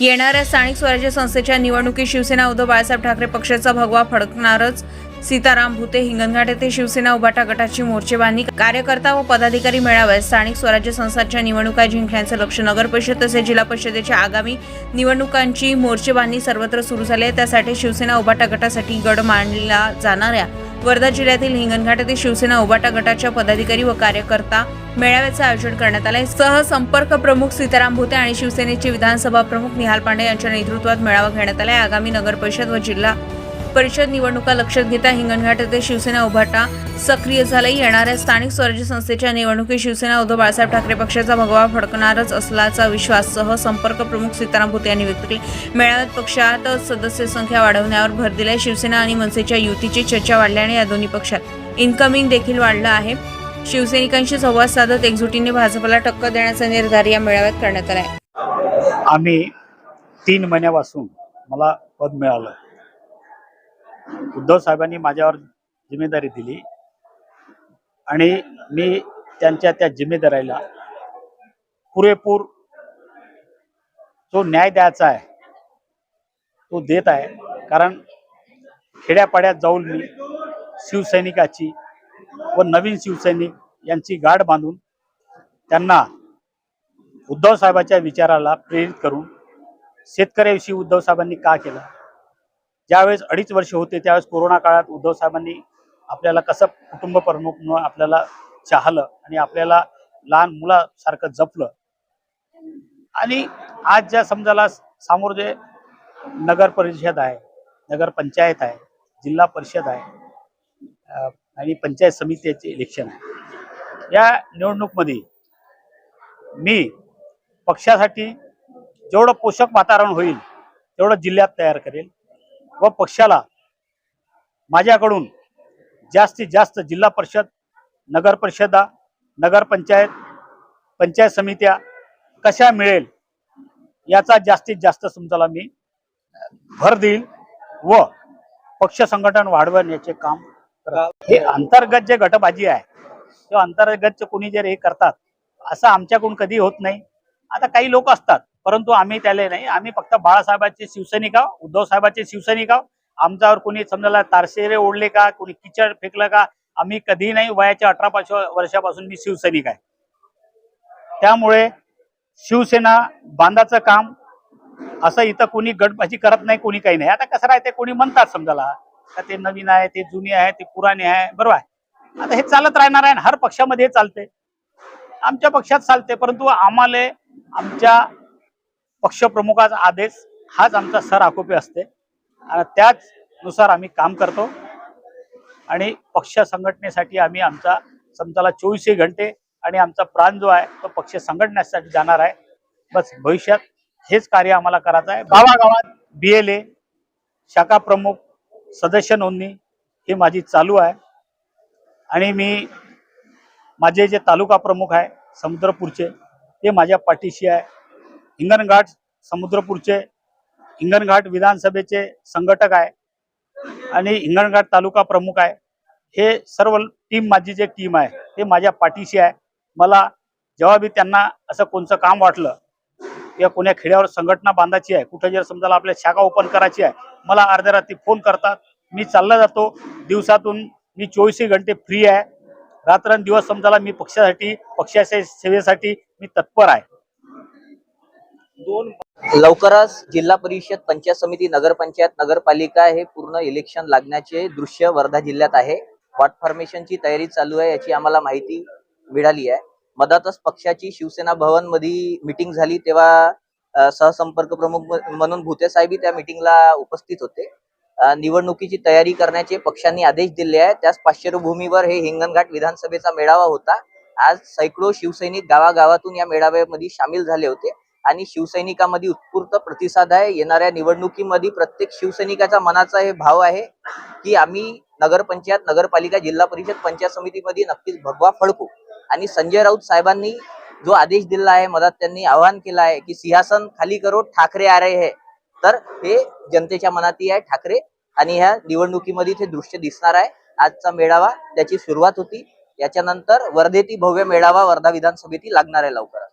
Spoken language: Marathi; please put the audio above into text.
येणाऱ्या स्थानिक स्वराज्य संस्थेच्या निवडणुकीत शिवसेना उद्धव बाळासाहेब ठाकरे पक्षाचा भगवा फडकणारच सीताराम भुते हिंगणघाट येथे शिवसेना उभाटा गटाची मोर्चेबांधणी. कार्यकर्ता व पदाधिकारी मेळाव्यात स्थानिक स्वराज्य संस्थांच्या निवडणुका जिंकण्याचं लक्ष नगर परिषद तसेच जिल्हा परिषदेच्या आगामी निवडणुकांची मोर्चेबांधणी सर्वत्र सुरू झाली आहे. त्यासाठी शिवसेना उभाटा गटासाठी गड मांडला जाणाऱ्या वर्धा जिल्ह्यातील हिंगणघाट येथे शिवसेना उभाटा गटाच्या पदाधिकारी व कार्यकर्ता मेळाव्याचं आयोजन करण्यात आलं. आहे सहसंपर्क प्रमुख सीताराम भुते आणि शिवसेनेचे विधानसभा प्रमुख निहाल पांडे यांच्या नेतृत्वात मेळावा घेण्यात आलाय आगामी नगर परिषद व जिल्हा परिषद निवडणुका लक्षात घेता हिंगणघाट येथे शिवसेना उभाटा सक्रिय झालाय. येणाऱ्या स्थानिक स्वराज्य संस्थेच्या निवडणुकीत शिवसेना उद्धव बाळासाहेब ठाकरे पक्षाचा भगवा फडकणारच असल्याचा विश्वास सह संपर्क प्रमुख सीताराम भुते यांनी व्यक्त केला. मेळाव्यात पक्षात सदस्य संख्या वाढवण्यावर भर दिलाय. शिवसेना आणि मनसेच्या युतीची चर्चा वाढल्याने या दोन्ही पक्षात इन्कमिंग देखील वाढलं आहे. शिवसैनिकांशी संवाद साधत एकजुटीने भाजपला टक्कर देण्याचा निर्धार या मेळाव्यात करण्यात आला आहे आम्ही तीन महिन्यापासून मला पद मिळालं. उद्धव साहेबांनी माझ्यावर जिम्मेदारी दिली आणि मी त्यांच्या त्या जिम्मेदारीला पुरेपूर जो न्याय द्यायचा आहे तो देत आहे. कारण खेड्यापाड्यात जाऊन मी शिवसैनिकाची व नवीन शिवसैनिक यांची गाठ बांधून त्यांना उद्धव साहेबाच्या विचाराला प्रेरित करून शेतकऱ्याविषयी उद्धव साहेबांनी का केलं? ज्यावेळेस अडीच वर्ष होते त्यावेळेस कोरोना काळात उद्धव साहेबांनी आपल्याला कसं कुटुंब प्रमुख म्हणून आपल्याला चाहलं आणि आपल्याला लहान मुलासारखं जपलं? आणि आज ज्या समजाला समोर जे नगर परिषद आहे नगर पंचायत आहे जिल्हा परिषद आहे आणि पंचायत समितीचे इलेक्शन. आहे या निवडणूकमध्ये मी पक्षासाठी जेवढं पोषक वातावरण होईल तेवढं जिल्ह्यात तयार करेल व पक्षाला माझ्याकडून जास्तीत जास्त जिल्हा परिषद नगर परिषदा नगरपंचायत पंचायत समित्या कशा मिळेल याचा जास्तीत जास्त समजाला मी भर देईल व पक्ष संघटन वाढवण्याचे काम हे अंतर्गत जे गटबाजी आहे ते अंतर्गत कोणी जर हे करतात असं आमच्याकडून कधी होत नाही. आता काही लोक असतात परंतु आम्ही त्याला नाही आम्ही फक्त बाळासाहेबांचे शिवसैनिक उद्धव साहेबांचे शिवसैनिक आहो आमच्यावर कोणी समजायला तारशेरे ओढले का कोणी किचड फेकलं का आम्ही कधी नाही वयाच्या अठरा पाच वर्षापासून मी शिवसैनिक आहे. त्यामुळे शिवसेना बांधाचं काम असं इथं कोणी गटबाजी करत नाही कोणी काही नाही. आता कसं राहते कोणी म्हणतात समजायला का ते नवीन आहे ते जुने आहे ते पुराणे आहे बरोबर आहे? आता हे चालत राहणार आहे आणि हर पक्षामध्ये हे चालते आमच्या पक्षात चालते परंतु आम्हाला आमच्या पक्षप्रमुखाचा आदेश हाच आमचा सर आकोपे असते. आणि त्याच नुसार आम्ही काम करतो. आणि पक्ष संघटनेसाठी आम्ही आमचा समजाला चोवीसशे घंटे आणि आमचा प्राण जो आहे तो पक्ष संघटनेसाठी जाणार आहे. बस भविष्यात हेच कार्य आम्हाला करायचं आहे. गावागावात बी एल ए शाखा प्रमुख सदस्य नोंदणी ही माझी चालू आहे. आणि मी माझे जे तालुका प्रमुख आहे समुद्रपूरचे ते माझ्या पाठीशी आहे. हिंगणघाट समुद्रपूरचे हिंगणघाट विधानसभेचे संघटक आहे आणि हिंगणघाट तालुका प्रमुख आहे. हे सर्व टीम माझी जे टीम आहे ते माझ्या पाठीशी आहे. मला जेव्हा बी त्यांना असं कोणतं काम वाटलं किंवा कोण्या खेड्यावर संघटना बांधायची आहे कुठे जर समजा आपल्या शाखा ओपन करायची आहे मला अर्ध्या रात्री फोन करतात. मी चालला जातो. दिवसातून मी चोवीसशे घंटे फ्री आहे. रात्रंदिवस समजाला मी पक्षासाठी पक्षाच्या सेवेसाठी मी तत्पर आहे. दोन लवकरच जिल्हा परिषद पंचायत समिती नगरपंचायत नगरपालिका हे पूर्ण इलेक्शन लागण्याचे दृश्य वर्धा जिल्ह्यात आहे. वॉट फॉर्मेशनची तयारी चालू आहे याची आम्हाला माहिती मिळाली आहे. मधातच पक्षाची शिवसेना भवनमध्ये मिटिंग झाली तेव्हा सहसंपर्क प्रमुख म्हणून भुते साहेबी त्या मिटिंगला उपस्थित होते. निवडणुकीची तयारी करण्याचे पक्षांनी आदेश दिले आहे त्याच पार्श्वभूमीवर हे हिंगणघाट विधानसभेचा मेळावा होता. आज सैकडो शिवसैनिक गावागावातून या मेळाव्यामध्ये सामील झाले होते आणि शिवसैनिकांमध्ये उत्स्फूर्त प्रतिसाद आहे. येणाऱ्या निवडणुकीमध्ये प्रत्येक शिवसैनिकाच्या मनाचा हे भाव आहे की आम्ही नगरपंचायत नगरपालिका जिल्हा परिषद पंचायत समितीमध्ये नक्कीच भगवा फडकू. आणि संजय राऊत साहेबांनी जो आदेश दिला आहे मधात त्यांनी आवाहन केलं आहे की सिंहासन खाली करो ठाकरे आ हे. तर हे जनतेच्या मनातही आहे ठाकरे आणि ह्या निवडणुकीमध्ये ते दृश्य दिसणार आहे. आजचा मेळावा त्याची सुरुवात होती. याच्यानंतर वर्धेती भव्य मेळावा वर्धा विधानसभेतील लागणार आहे लवकरच.